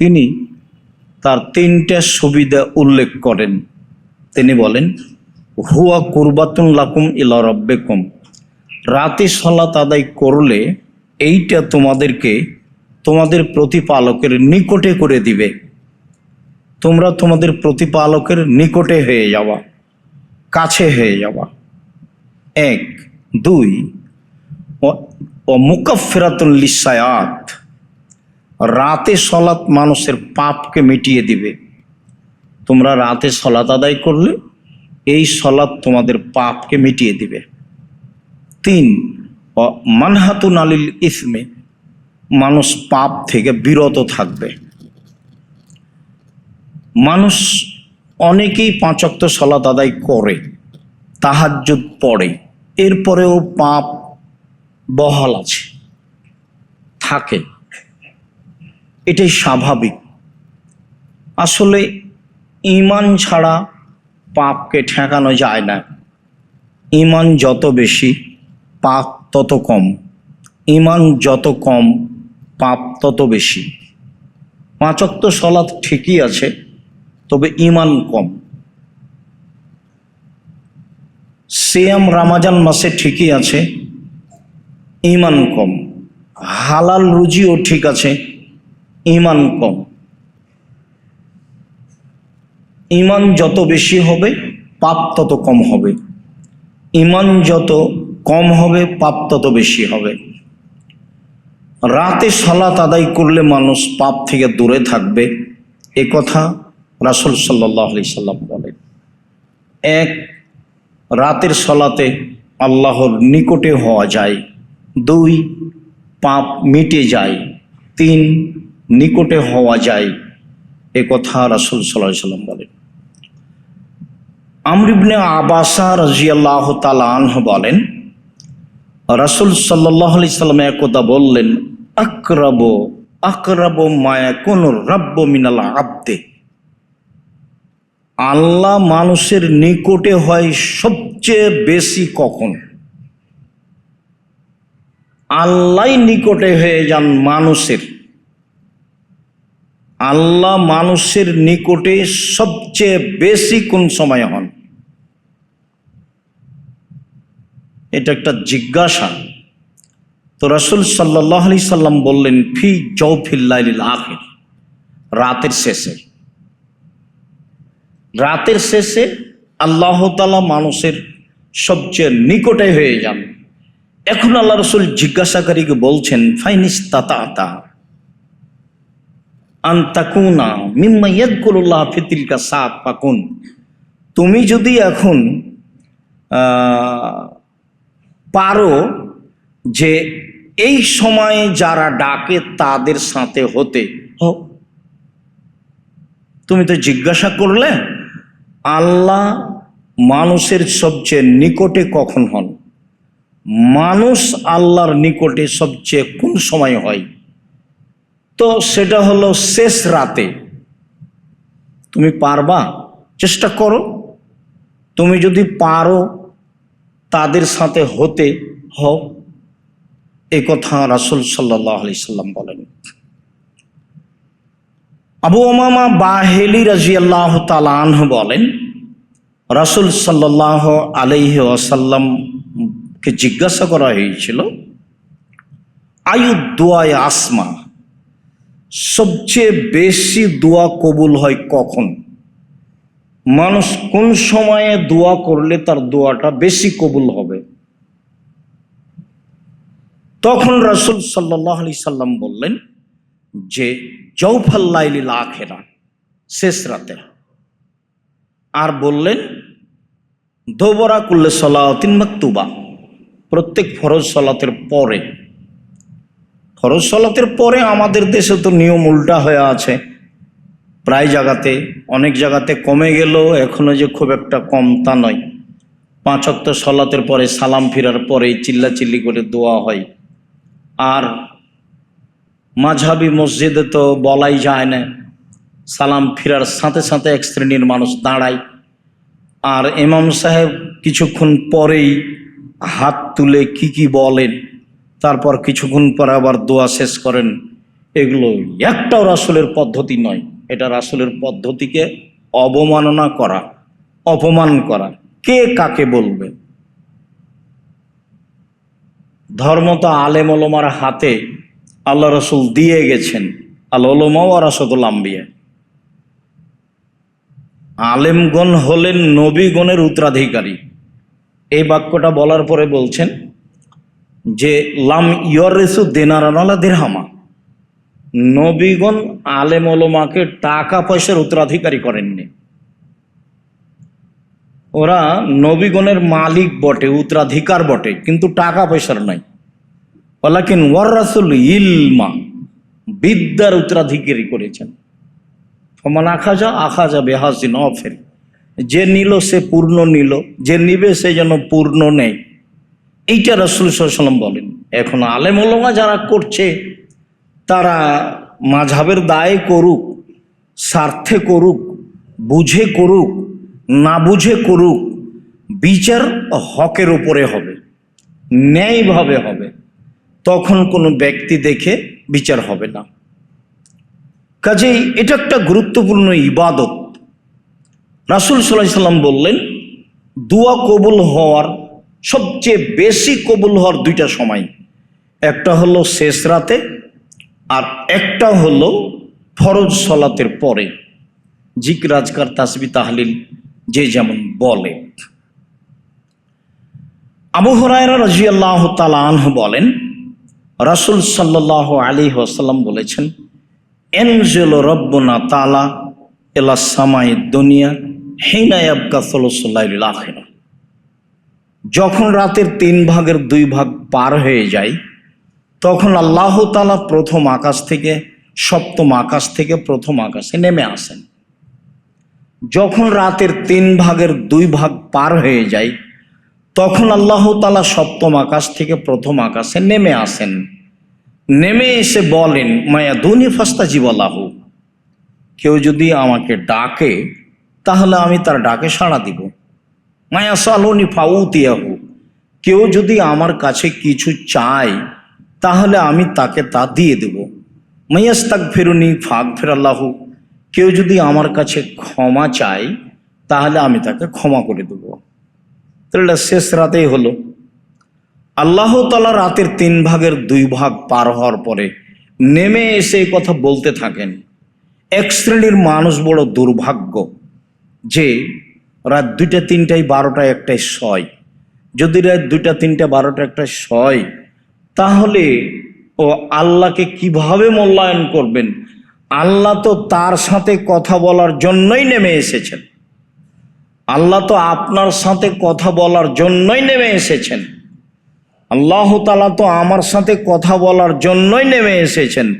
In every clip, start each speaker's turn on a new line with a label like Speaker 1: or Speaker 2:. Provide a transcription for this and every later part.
Speaker 1: তিনি তার তিনটা সুবিধা উল্লেখ করেন। তিনি বলেন, হুয়া কুরবাতুন লাকুম ইলা রব্বেকুম। রাতে সলাত আদায় করলে এইটা তোমাদেরকে তোমাদের প্রতিপালকের নিকটে করে দিবে। তোমরা তোমাদের প্রতিপালকের নিকটে হয়ে যাওয়া, কাছে হয়ে যাওয়া। এক, দুই, ও- ও মুকাফিরাতুল লিসায়াত রাতে সলাৎ মানুষের পাপকে মিটিয়ে দিবে। তোমরা রাতে সলাৎ আদায় করলে এই সলাৎ তোমাদের পাপকে মিটিয়ে দিবে। তিন মানহাতুন আলিল ইসমে, মানুষ পাপ থেকে বিরত থাকবে। মানুষ অনেকেই পাঁচক্ত সলাৎ আদায় করে, তাহাজ্জুদ পড়ে, এরপরেও পাপ বহাল আছে, থাকে। এটাই স্বাভাবিক। আসলে ইমান ছাড়া পাপকে ঠেকানো যায় না। ইমান যত বেশি, পাপ তত কম। ইমান যত কম, পাপ তত বেশি। পাঁচক্ত সলাৎ ঠিকই আছে, তবে ইমান কম। সিয়াম রামাজান মাসে ঠিকই আছে ইমান কম। হালাল রুজিও ঠিক আছে ইমান কম। ইমান যত বেশি হবে, পাপ তত কম হবে। ইমান যত কম হবে, পাপ তত বেশি হবে। রাতে সলাত আদায় করলে মানুষ পাপ থেকে দূরে থাকবে। এ কথা রাসুল সাল্লাহ সাল্লাম বলেন। এক, রাতের সলাতে আল্লাহর নিকটে হওয়া যায়। দুই, পাপ মিটে যায়। তিন নিকটে হওয়া যায়, এ কথা রাসুল সাল্লাহ সাল্লাম বলেন। আমরিবনে আবাসা রাজিয়াল্লাহ তালাহ বলেন, রাসুল সাল্লাহ আলি সাল্লাম একদা বললেন, আকরাব আকরাব মায়া কোন রব্য মিনাল আব্দে। আল্লাহ মানুষের নিকটে হয় সবচেয়ে বেশি কখন? আল্লাহ নিকটে হয়ে যান মানুষের। আল্লাহ মানুষের নিকটে সবচেয়ে বেশি কোন সময় হন? এটা একটা জিজ্ঞাসা। তো রসুল সাল্লাহ আলি সাল্লাম বললেন, ফি জৌফিল্লাইল আখির রাতের শেষে। রাতের শেষে আল্লাহ তালা মানুষের সবচেয়ে নিকটে হয়ে যান। এখন আল্লাহ রসুল জিজ্ঞাসাকারীকে বলছেন ফাইনিস তাতা আন্তাকুনা মিম্মা ফিতিলকা সাত পাকুন তুমি যদি এখন পারো যে এই সময়ে যারা ডাকে তাদের সাথে হতে তুমি তো জিজ্ঞাসা করলে, আল্লাহ মানুষের সবচেয়ে নিকটে কখন হন? মানুষ আল্লাহর নিকটে সবচেয়ে কোন সময় হয়? তো সেটা হলো শেষ রাতে। তুমি পারবা? চেষ্টা করো। তুমি যদি পারো তাদের সাথে হতে, হও। এ কথা রাসুল সাল্লাহ আলি সাল্লাম বলেন। আবু ওমামা বাহেলি রাজিয়াল্লাহ তালাহ বলেন, রাসুল সাল্লাহ আলহি আসাল্লামকে জিজ্ঞাসা করা হয়েছিল আয়ু দোয়ায় আসমা? সবচেয়ে বেশি দোয়া কবুল হয় কখন? মানুষ কোন সময়ে দোয়া করলে তার দোয়াটা বেশি কবুল হবে? তখন রাসুল সাল্লাহ আলি সাল্লাম বললেন যে জৌফাল্লাইলিল আখেরা শেষ রাতে। আর বললেন, দোবরা করলে সলাতিন মাকতুবা প্রত্যেক ফরজ সলাতের পরে। ফরজ সলাতের পরে আমাদের দেশে তো নিয়ম উল্টা হয়ে আছে। প্রায় জায়গাতে, অনেক জায়গাতে কমে গেলেও এখনও যে খুব একটা কম তা নয়। পাঁচ অক্ত সলাতের পরে সালাম ফিরার পরেই চিল্লাচিল্লি করে দোয়া হয়। আর মাঝাবি মসজিদে তো বলাই যায় না। সালাম ফিরার সাথে সাথে এক শ্রেণির মানুষ দাঁড়ায়। আর ইমাম সাহেব কিছুক্ষণ পরেই হাত তুলে কি কি বলেন তারপর কিছুক্ষণ পরে আবার দোয়া শেষ করেন। এগুলো একটাও রাসুলের পদ্ধতি নয়। এটা রাসুলের পদ্ধতিকে অবমাননা করা, অপমান করা। কে কাকে বলবে? ধর্ম তো আলেম ওলমার হাতে আল্লাহ রসুল দিয়ে গেছেন, আল ওলমা ও রাসদুল আম্বিয়া। আলেমগণ হলেন নবীগণের উত্তরাধিকারী। এই বাক্যটা বলার পরে বলছেন যে লাম ইয়রেসু দেনারানালা দেরহামা। নবীগণ আলেম ওলমাকে টাকা পয়সার উত্তরাধিকারী করেননি। ওরা নবীগণের মালিক বটে, উত্তরাধিকার বটে, কিন্তু টাকা পয়সার নাই। ওলাকিন ওয়ারাসুল ইলমা, বিদ্যার উত্তরাধিকারী করেছেন। সমান আখাজা আখাজা বেহাসিন অফের। যে নিল সে পূর্ণ নিল, যে নিবে সে যেন পূর্ণ নেই এইটা রসুল সাল্লাম বলেন। এখন আলেম ওলমা যারা করছে, তারা মাঝাবের দায়ে করুক, স্বার্থে করুক, বুঝে করুক, না বুঝে করুক, বিচার হকের ওপরে হবে, ন্যায়ভাবে হবে, তখন কোনো ব্যক্তি দেখে বিচার হবে না। কাজেই এটা একটা গুরুত্বপূর্ণ ইবাদত। রাসুল সাল্লাহ সাল্লাম বললেন, দুয়া কবুল হওয়ার সবচেয়ে বেশি কবুল হওয়ার দুইটা সময়। একটা হলো শেষ রাতে আর একটা হলো ফরজ সলাতের পরে। জিক রাজকার তাসবি, তাহলিল, যে যেমন বলে। আবু হরায়রা রাজিয়াল্লাহ তালাহ বলেন, রাসুল সাল্লাহ আলী ওসাল্লাম বলেছেন, এনজেল রব্বনা তালা এলা সামাই দুনিয়া হেনায়াবকা সলসল্লাহ আখেরা। যখন রাতের তিন ভাগের দুই ভাগ পার হয়ে যায়, তখন আল্লাহ তালা প্রথম আকাশ থেকে, সপ্তম আকাশ থেকে প্রথম আকাশে নেমে আসেন। যখন রাতের তিন ভাগের দুই ভাগ পার হয়ে যায়, তখন আল্লাহ তালা সপ্তম আকাশ থেকে প্রথম আকাশে নেমে আসেন। নেমে এসে বলেন, মায়া দুনি ফাস্তা জীবলাহ কেউ যদি আমাকে ডাকে, তাহলে আমি তার ডাকে সাড়া দিব। মায়া সালনি ফাউতিয়াহু কেউ যদি আমার কাছে কিছু চায়, তাহলে আমি তাকে তা দিয়ে দেব। মাইয়াস্তাক ফেরুনি ফাঁক ফেরাল্লাহু কেউ যদি আমার কাছে ক্ষমা চায়, তাহলে আমি তাকে ক্ষমা করে দেব। তাহলে শেষ রাতেই হলো। আল্লাহ তালা রাতের তিন ভাগের দুই ভাগ পার হওয়ার পরে নেমে এসে কথা বলতে থাকেন। এক শ্রেণির মানুষ বড় দুর্ভাগ্য যে রাত দুইটা, তিনটায় বারোটা একটাই ছয়। যদি রাত দুইটা, তিনটা বারোটা একটা ছয়, তাহলে ও আল্লাহকে কীভাবে মূল্যায়ন করবেন? আল্লাহ তো তার সাথে কথা বলার জন্যই নেমে এসেছেন। আল্লাহ তো আপনার সাথে কথা বলার জন্যই নেমে এসেছেন। আল্লাহ তালা তো আমার সাথে কথা বলার জন্যই নেমে এসেছেন।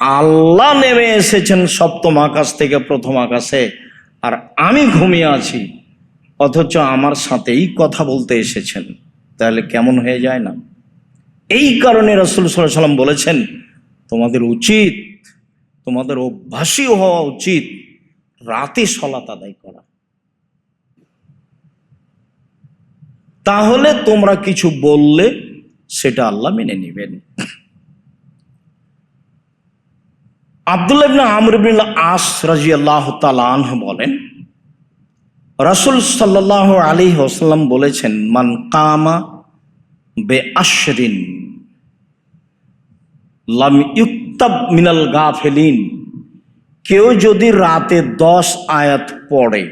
Speaker 1: আল্লাহ নেমে এসেছেন সপ্তম আকাশ থেকে প্রথম আকাশে। আর আমি ঘুমিয়ে আছি, অথচ আমার সাথেই কথা বলতে এসেছেন। তাহলে কেমন হয়ে যায় না? এই কারণে রসুল সাল্লাম বলেছেন, তোমাদের উচিত, তোমাদের অভ্যাসী হওয়া উচিত রাতে সলাত আদায় করা। তাহলে তোমরা কিছু বললে সেটা আল্লাহ মেনে নেবেন। আবদুল্লাহ ইবনে আমর ইবনে আস রাজিয়াল্লাহু তাআলা আনহু বলেন, রাসূল সাল্লাল্লাহু আলাইহি ওয়াসাল্লাম বলেছেন, মান কামা বে আশরিন লাম ইউক্তাব মিনাল গাফিলিন কেউ যদি রাতে দশ আয়াত পড়ে,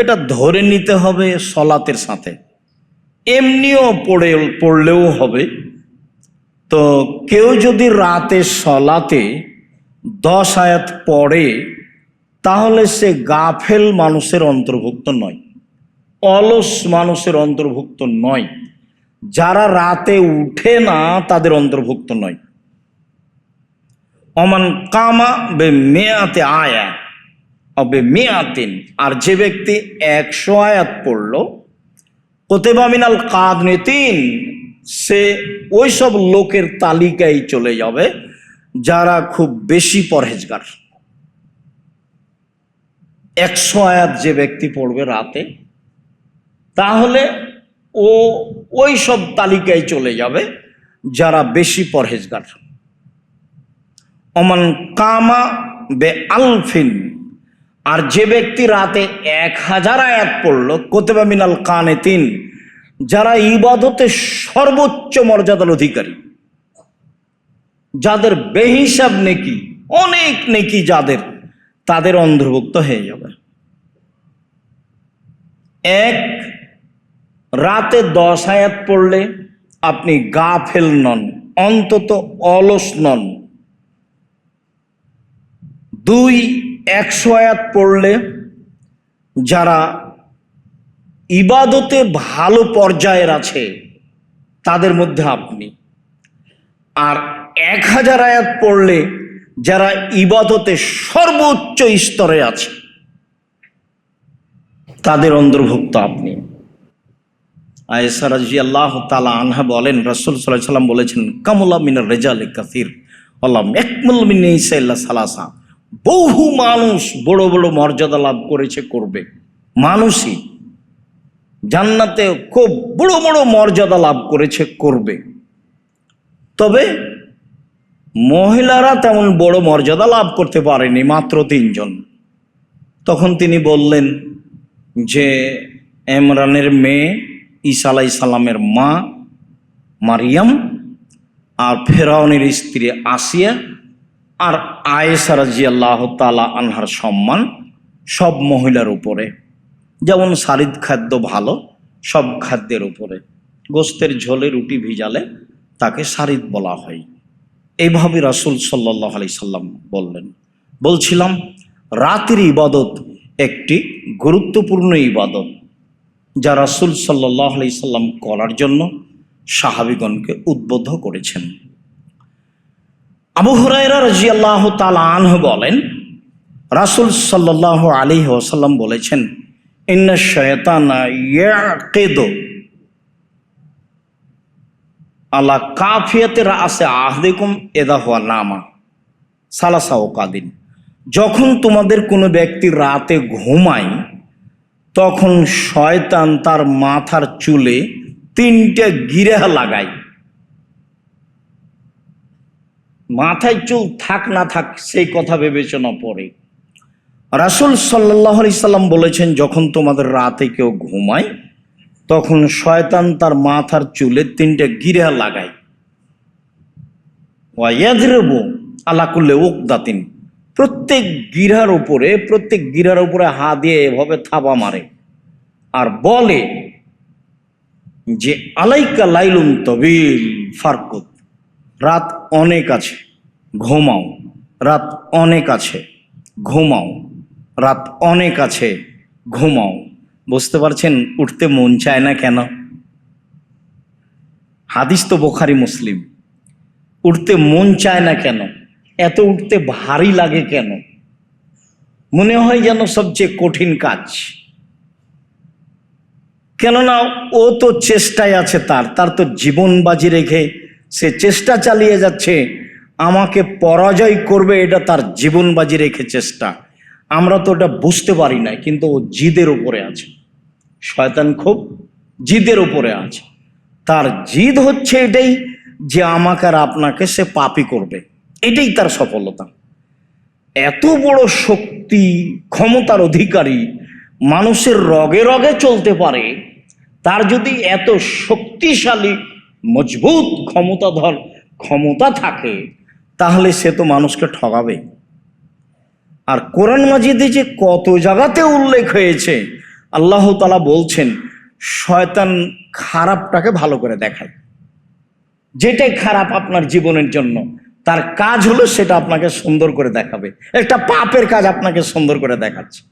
Speaker 1: এটা ধরে নিতে হবে সলাতের সাথে। এমনিও পড়ে, পড়লেও হবে। তো কেউ যদি রাতে সলাতে দশ আয়াত পড়ে, তাহলে সে গাফেল মানুষের অন্তর্ভুক্ত নয়, অলস মানুষের অন্তর্ভুক্ত নয়। যারা রাতে উঠে না, তাদের অন্তর্ভুক্ত নয়। অমান কামা বে মেয়াতে আয়া, অবে মেয়াতিন, আর যে ব্যক্তি একশো আয়াত পড়ল, কোতেবা মিনাল কাদ তিন সে ওই সব লোকের তালিকায় চলে যাবে। যারা খুব বেশি পরহেজগার। একশো আয়াত যে ব্যক্তি পড়বে রাতে, তাহলে ও ওই সব তালিকায় চলে যাবে যারা বেশি পরহেজগার। অমান কামা বে আলফিন আর যে ব্যক্তি রাতে এক হাজার আয়াত পড়ল, কোতেবা মিনাল কানে তিন যারা ইবাদতে সর্বোচ্চ মর্যাদার অধিকারী। যাদের বেহিসাব নেকি, অনেক নেকি যাদের, তাদের অন্তর্ভুক্ত হয়ে যাবে। এক, রাতে দশ আয়াত পড়লে আপনি গা ফেল নন, অন্তত অলস নন। দুই, একশো আয়াত পড়লে যারা ইবাদতে ভালো পর্যায়ের আছে, তাদের মধ্যে আপনি। আর এক হাজার আয়াত পড়লে যারা ইবাদতে সর্বোচ্চ স্তরে আছে, তাদের অন্তর্ভুক্ত আপনি। আয়েসা রাজি আল্লাহ তালা আনহা বলেন, রসুল সাল্লাহ সাল্লাম বলেছেন কামুল্লা মিনার রেজাল কাসির, আল্লাহ একমুল মিন ইসাইল্লা সালাসা। বহু মানুষ বড় বড় মর্যাদা লাভ করেছে, করবে। মানুষই জান্নাতে খুব বড় বড় মর্যাদা লাভ করেছে, করবে। তবে মহিলারা তেমন বড় মর্যাদা লাভ করতে পারেনি মাত্র তিনজন। তখন তিনি বললেন, যে এমরানের মেয়ে ঈসা আলাই সালামের মা মারিয়াম আর ফেরাউনের স্ত্রী আসিয়া আর আয়েসা রাজি আল্লাহ তালা আনহার সম্মান সব মহিলার উপরে। যেমন সারিদ খাদ্য ভালো, সব খাদ্যের উপরে। গোস্তের ঝোলে রুটি ভিজালে তাকে সারিদ বলা হয়। এইভাবে রাসুল সাল্লাহ আলি সাল্লাম বললেন। বলছিলাম, রাতের ইবাদত একটি গুরুত্বপূর্ণ ইবাদত যা রাসুল সাল্লাহ আলি সাল্লাম করার জন্য সাহাবিগণকে উদ্বুদ্ধ করেছেন। আবু হুরাইরা রাজি আল্লাহ আনহ বলেন, রাসুল সাল্লাহ আলী ওসাল্লাম বলেছেন, ইন্না শয়তানা ইয়াকিদ আলা কাফিয়াতের আসে আহদেকুম, এদা হওয়া নামা। সালাসা ওকাদিন যখন তোমাদের কোনো ব্যক্তি রাতে ঘুমায়, তখন শয়তান তার মাথার চুলে তিনটে গিরেহ লাগায়। মাথায় চুল থাক না থাক, সেই কথা বিবেচনা পড়ে। রাসুল সাল্লাহ সাল্লাম বলেছেন, যখন তোমাদের রাতে কেউ ঘুমায় তখন শয়তান তার মাথার চুলে তিনটে গিরা লাগায়। আলা করলে ওক দাতিন প্রত্যেক গিরার উপরে, প্রত্যেক গিরার উপরে হা দিয়ে এভাবে থাবা মারে আর বলে যে, আলাইকা লাইলুন তবিল ফারকুত রাত অনেক আছে, ঘুমাও, রাত অনেক আছে, ঘুমাও, রাত অনেক আছে, ঘুমাও। বুঝতে পারছেন? উঠতে মন চায় না কেন? হাদিস তো বোখারি মুসলিম। উঠতে মন চায় না কেন? এত উঠতে ভারী লাগে কেন? মনে হয় যেন সবচেয়ে কঠিন কাজ। কেননা ও তো চেষ্টায় আছে তার তার তো জীবন বাজি রেখে সে চেষ্টা চালিয়ে যাচ্ছে। আমাকে পরাজয় করবে এটা তার জীবন বাজি রেখে চেষ্টা। আমরা তো ওটা বুঝতে পারি না কিন্তু ও জিদের উপরে আছে। শয়তান খুব জিদের উপরে আছে। তার জিদ হচ্ছে এটাই যে আমাকে আর আপনাকে সে পাপি করবে। এটাই তার সফলতা। এত বড় শক্তি, ক্ষমতার অধিকারী মানুষের রগে রগে চলতে পারে, তার যদি এত শক্তিশালী, মজবুত ক্ষমতাধর ক্ষমতা থাকে, তাহলে সে তো মানুষকে ঠগাবে আর কোরআন মাজিদে যে কত জায়গাতে উল্লেখ হয়েছে আল্লাহ তালা বলছেন, শয়তান খারাপটাকে ভালো করে দেখায়। যেটাই খারাপ আপনার জীবনের জন্য, তার কাজ হলো সেটা আপনাকে সুন্দর করে দেখাবে। একটা পাপের কাজ আপনাকে সুন্দর করে দেখাচ্ছে।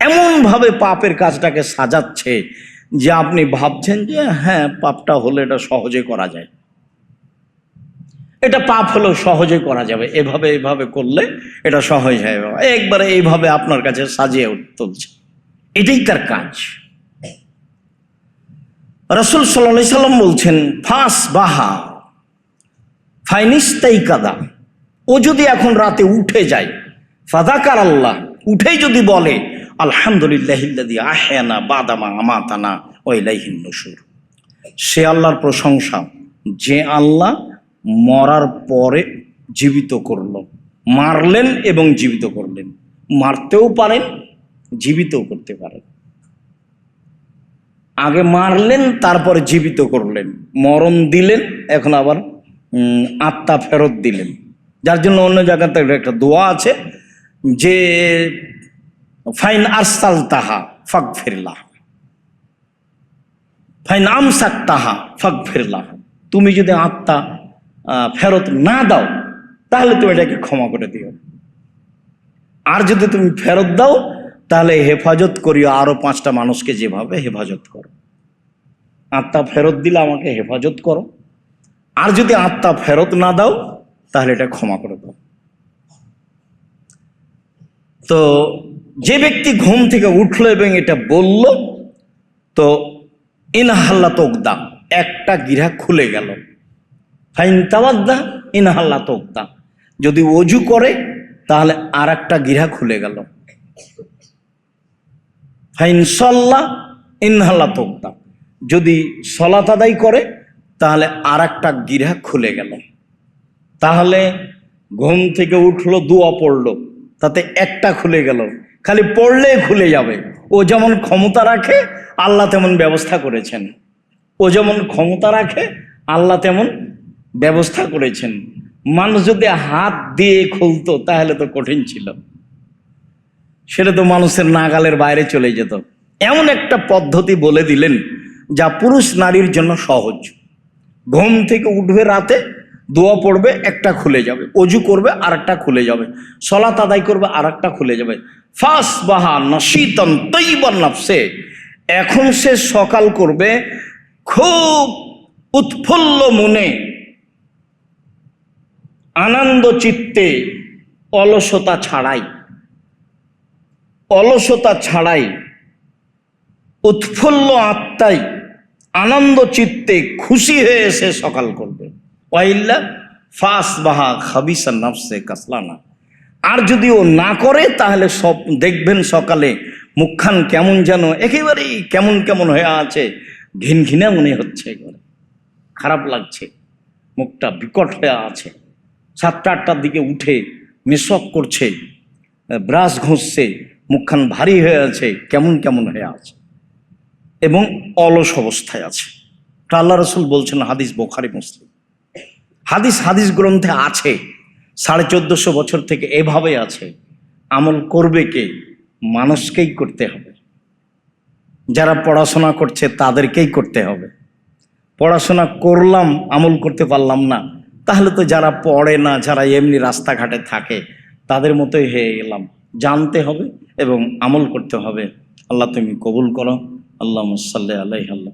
Speaker 1: এমনভাবে পাপের কাজটাকে সাজাচ্ছে যে আপনি ভাবছেন যে হ্যাঁ পাপটা হলে এটা সহজে করা যায়। এটা পাপ হলেও সহজে করা যাবে। এভাবে এভাবে করলে এটা সহজ হয়ে। যাবে একবারে এইভাবে আপনার কাছে সাজিয়ে তুলছে। এটাই তার কাজ। রসুল সাল্লা সাল্লাম বলছেন, ফাঁস বাহা, ফাইনিস্তাই কাদা, ও যদি এখন রাতে উঠে যায় ফাদাকার আল্লাহ, উঠেই যদি বলে আলহামদুলিল্লাহিল্লাদি আহেনা বাদামা আমাতানা ওইলাইহিন নসুর সে আল্লাহর প্রশংসা, যে আল্লাহ মরার পরে জীবিত করল, মারলেন এবং জীবিত করলেন। মারতেও পারেন জীবিতও করতে পারেন আগে মারলেন, তারপরে জীবিত করলেন। মরণ দিলেন, এখন আবার আত্মা ফেরত দিলেন। যার জন্য অন্য জায়গাতে একটা দোয়া আছে, যে, ফাইন আরসাল তাহা ফাক ফিরলাহ ফাইন আমসাক তাহা ফাক ফিরলাহ তুমি যদি আত্মা ফেরত না দাও, তাহলে তুমি এটাকে ক্ষমা করে দিও। আর যদি তুমি ফেরত দাও তাহলে হেফাজত করিও আরও পাঁচটা মানুষকে যেভাবে হেফাজত করো। আত্মা ফেরত দিলে আমাকে হেফাজত করো। আর যদি আত্মা ফেরত না দাও, তাহলে এটা ক্ষমা করে দাও। তো যে ব্যক্তি ঘুম থেকে উঠল এবং এটা বলল, তো ইনহাল্লা তোকদা একটা গিরা খুলে গেল। ফাইন তাওয়াদ্দা ইনহাল্লা তোকদা যদি অজু করে, তাহলে আর একটা গিরা খুলে গেল। ফাইন সল্লা ইনহাল্লা তোকদা যদি সলাত আদায় করে, তাহলে আর একটা গিরা খুলে গেল। তাহলে ঘুম থেকে উঠল, দুয়া পড়ল, তাতে একটা খুলে গেল। খালি পড়লে খুলে যাবে। ও যেমন ক্ষমতা রাখে, আল্লাহ তেমন ব্যবস্থা করেছেন। ও যেমন ক্ষমতা রাখে, আল্লাহ তেমন ব্যবস্থা করেছেন। মানুষ যদি হাত দিয়ে খুলতো, তাহলে তো কঠিন ছিল। সেটা তো মানুষের নাগালের বাইরে চলে যেত। এমন একটা পদ্ধতি বলে দিলেন যা পুরুষ নারীর জন্য সহজ। ঘুম থেকে উঠবে রাতে, দোয়া পড়বে, একটা খুলে যাবে। অজু করবে আর একটা খুলে যাবে। সলাত আদায় করবে আর একটা খুলে যাবে। ফাঁস বাহা নশীতন তৈবন নাফসে। এখন সে সকাল করবে খুব উৎফুল্ল মনে। আনন্দ চিত্তে অলসতা ছাড়াই। অলসতা ছাড়াই, উৎফুল্ল আত্মাই আনন্দ চিত্তে খুশি হয়ে সে সকাল করবে। ওয়াইল্লা ফাস বাহা খাবিসা নাফসে কাসলানা। আর যদি ও না করে, তাহলে সব দেখবেন সকালে মুখখান কেমন যেন একেবারেই কেমন কেমন হয়ে আছে, ঘিন ঘিনে মনে হচ্ছে একেবারে। খারাপ লাগছে, মুখটা বিকট হয়ে আছে। সাতটা আটটার দিকে উঠে মেসক করছে, ব্রাশ ঘষছে মুখখান ভারী হয়ে আছে, কেমন কেমন হয়ে আছে। এবং অলস অবস্থায় আছে। আল্লাহ রসুল বলছেন হাদিস বোখারি, মুসলিম। হাদিস হাদিস গ্রন্থে আছে, সাড়ে চোদ্দশো বছর থেকে এভাবে আছে, আমল করবে কে? মানুষকেই করতে হবে। যারা পড়াশোনা করছে তাদেরকেই করতে হবে। পড়াশোনা করলাম, আমল করতে পারলাম না, তাহলে তো যারা পড়ে না, যারা এমনি রাস্তাঘাটে থাকে, তাদের মতোই হয়ে গেলাম জানতে হবে এবং আমল করতে হবে। আল্লাহ তুমি কবুল করো। আল্লাহ সাল্লাহ আল্লাহ আল্লাহ